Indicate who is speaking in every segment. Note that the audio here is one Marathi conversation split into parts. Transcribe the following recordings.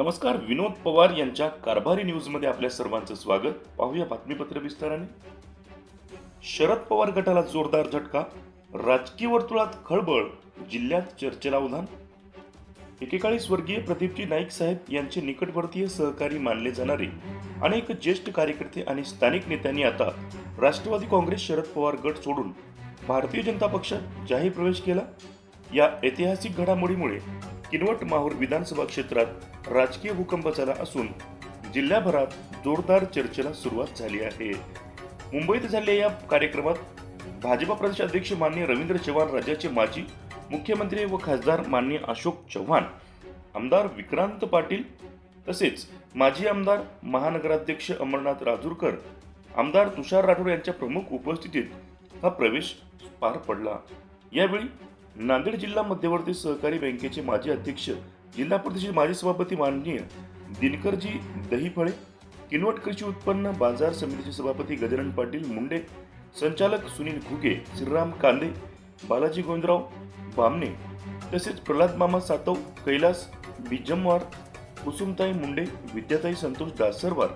Speaker 1: नमस्कार विनोद पवार यांच्या कारभारी न्यूजमध्ये आपल्या सर्वांचं स्वागत. पाहूया बातमीपत्र विस्ताराने. शरद पवार गटाला जोरदार झटका राजकीय वर्तुळात खळबळ जिल्ह्यात चर्चेला उधाण. एकेकाळी स्वर्गीय प्रदीपजी नाईक साहेब यांचे निकटवर्तीय सहकारी मानले जाणारे अनेक ज्येष्ठ कार्यकर्ते आणि स्थानिक नेत्यांनी आता राष्ट्रवादी काँग्रेस शरद पवार गट सोडून भारतीय जनता पक्षात जाहीर प्रवेश केला. या ऐतिहासिक घडामोडीमुळे किनवट माहूर विधानसभा क्षेत्रात राजकीय भूकंप झाला असून जिल्ह्याभरात जोरदार चर्चेला सुरुवात झाली आहे. मुंबईत झालेल्या या कार्यक्रमात भाजपा प्रदेश अध्यक्ष मान्य रवींद्र चव्हाण राज्याचे माजी मुख्यमंत्री व खासदार मान्य अशोक चव्हाण आमदार विक्रांत पाटील तसेच माजी आमदार महानगराध्यक्ष अमरनाथ राजूरकर आमदार तुषार राठोड यांच्या प्रमुख उपस्थितीत हा प्रवेश पार पडला. यावेळी नांदेड जिल्हा मध्यवर्ती सहकारी बँकेचे माजी अध्यक्ष जिल्हा परिषदेचे माजी सभापती माननीय दिनकरजी दहीफळे किनवट कृषी उत्पन्न बाजार समितीचे सभापती गजानन पाटील मुंडे संचालक सुनील घुगे श्रीराम कांदे बालाजी गोंदराव बामणे तसेच प्रल्हाद मामा सातव कैलास बिजमवार कुसुमताई मुंडे विद्याताई संतोष दासरवार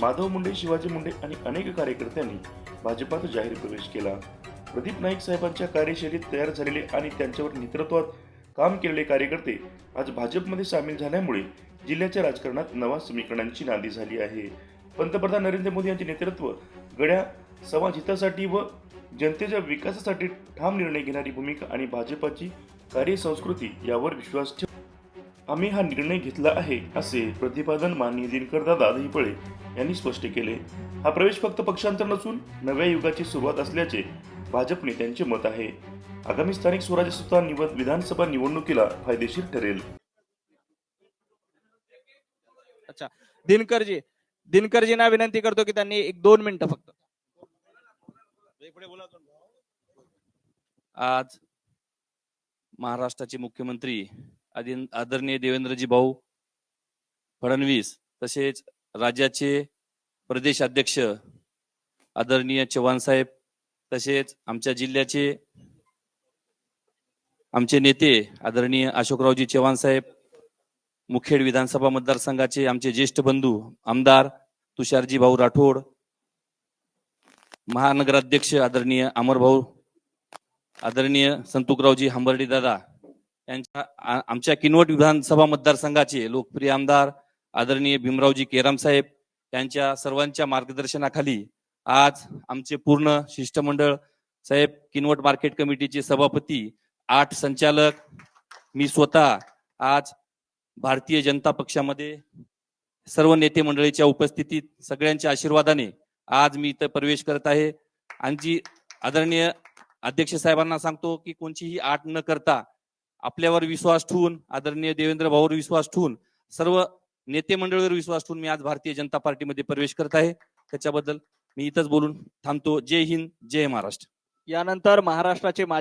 Speaker 1: माधव मुंडे शिवाजी मुंडे आणि अनेक कार्यकर्त्यांनी भाजपात जाहीर प्रवेश केला. प्रदीप नाईक साहेबांच्या कार्यशैलीत तयार झालेले आणि त्यांच्यावर नेतृत्वात काम केलेले कार्यकर्ते आज भाजपमध्ये सामील झाल्यामुळे जिल्ह्याच्या राजकारणात नवा समीकरणांची नांदी झाली आहे. पंतप्रधान नरेंद्र मोदी यांचे नेतृत्व गड्या समाज हितासाठी व जनतेच्या विकासासाठी ठाम निर्णय घेणारी भूमिका आणि भाजपाची कार्यसंस्कृती यावर विश्वास ठेव आम्ही हा निर्णय घेतला आहे असे प्रतिपादन माननीय दिनकरदादा दहिपळे यांनी स्पष्ट केले. हा प्रवेश फक्त पक्षांतर नसून नव्या युगाची सुरुवात असल्याचे भाजप नेत्यांचे मत आहे. आगामी स्थानिक स्वराज्य संस्था निवड विधानसभा निवडणुकीला फायदेशीर ठरेल.
Speaker 2: अच्छा. दिनकरजी दिनकरजींना विनंती करतो की त्यांनी एक दोन मिनिटं फक्त.
Speaker 3: आज महाराष्ट्राचे मुख्यमंत्री आदि- आदरणीय देवेंद्रजी भाऊ फडणवीस तसेच राज्याचे प्रदेश अध्यक्ष आदरणीय चव्हाण साहेब तसेच आमच्या जिल्ह्याचे आमचे नेते आदरणीय अशोकरावजी चव्हाण साहेब मुखेड विधानसभा मतदारसंघाचे आमचे ज्येष्ठ बंधू आमदार तुषारजी भाऊ राठोड महानगराध्यक्ष आदरणीय अमरभाऊ आदरणीय संतुकरावजी हंबर्डी दादा यांच्या आमच्या किनवट विधानसभा मतदारसंघाचे लोकप्रिय आमदार आदरणीय भीमरावजी केराम साहेब यांच्या सर्वांच्या मार्गदर्शनाखाली आज आमचे पूर्ण शिष्टमंडळ साहेब किनवट मार्केट कमिटीचे सभापती आठ संचालक मी स्वतः आज भारतीय जनता पक्षामध्ये सर्व नेते मंडळीच्या उपस्थितीत सगळ्यांच्या आशीर्वादाने आज मी इथं प्रवेश करत आहे. आणि आदरणीय अध्यक्ष साहेबांना सांगतो की कोणतीही आट न करता आपल्यावर विश्वास ठेवून आदरणीय देवेंद्र भाऊवर विश्वास ठेवून सर्व नेते मंडळीवर विश्वास ठेवून मी आज भारतीय जनता पार्टीमध्ये प्रवेश करत आहे. त्याच्याबद्दल मी इथंच बोलून थांबतो. जय हिंद जय महाराष्ट्र.
Speaker 2: यानंतर महाराष्ट्राचे माजी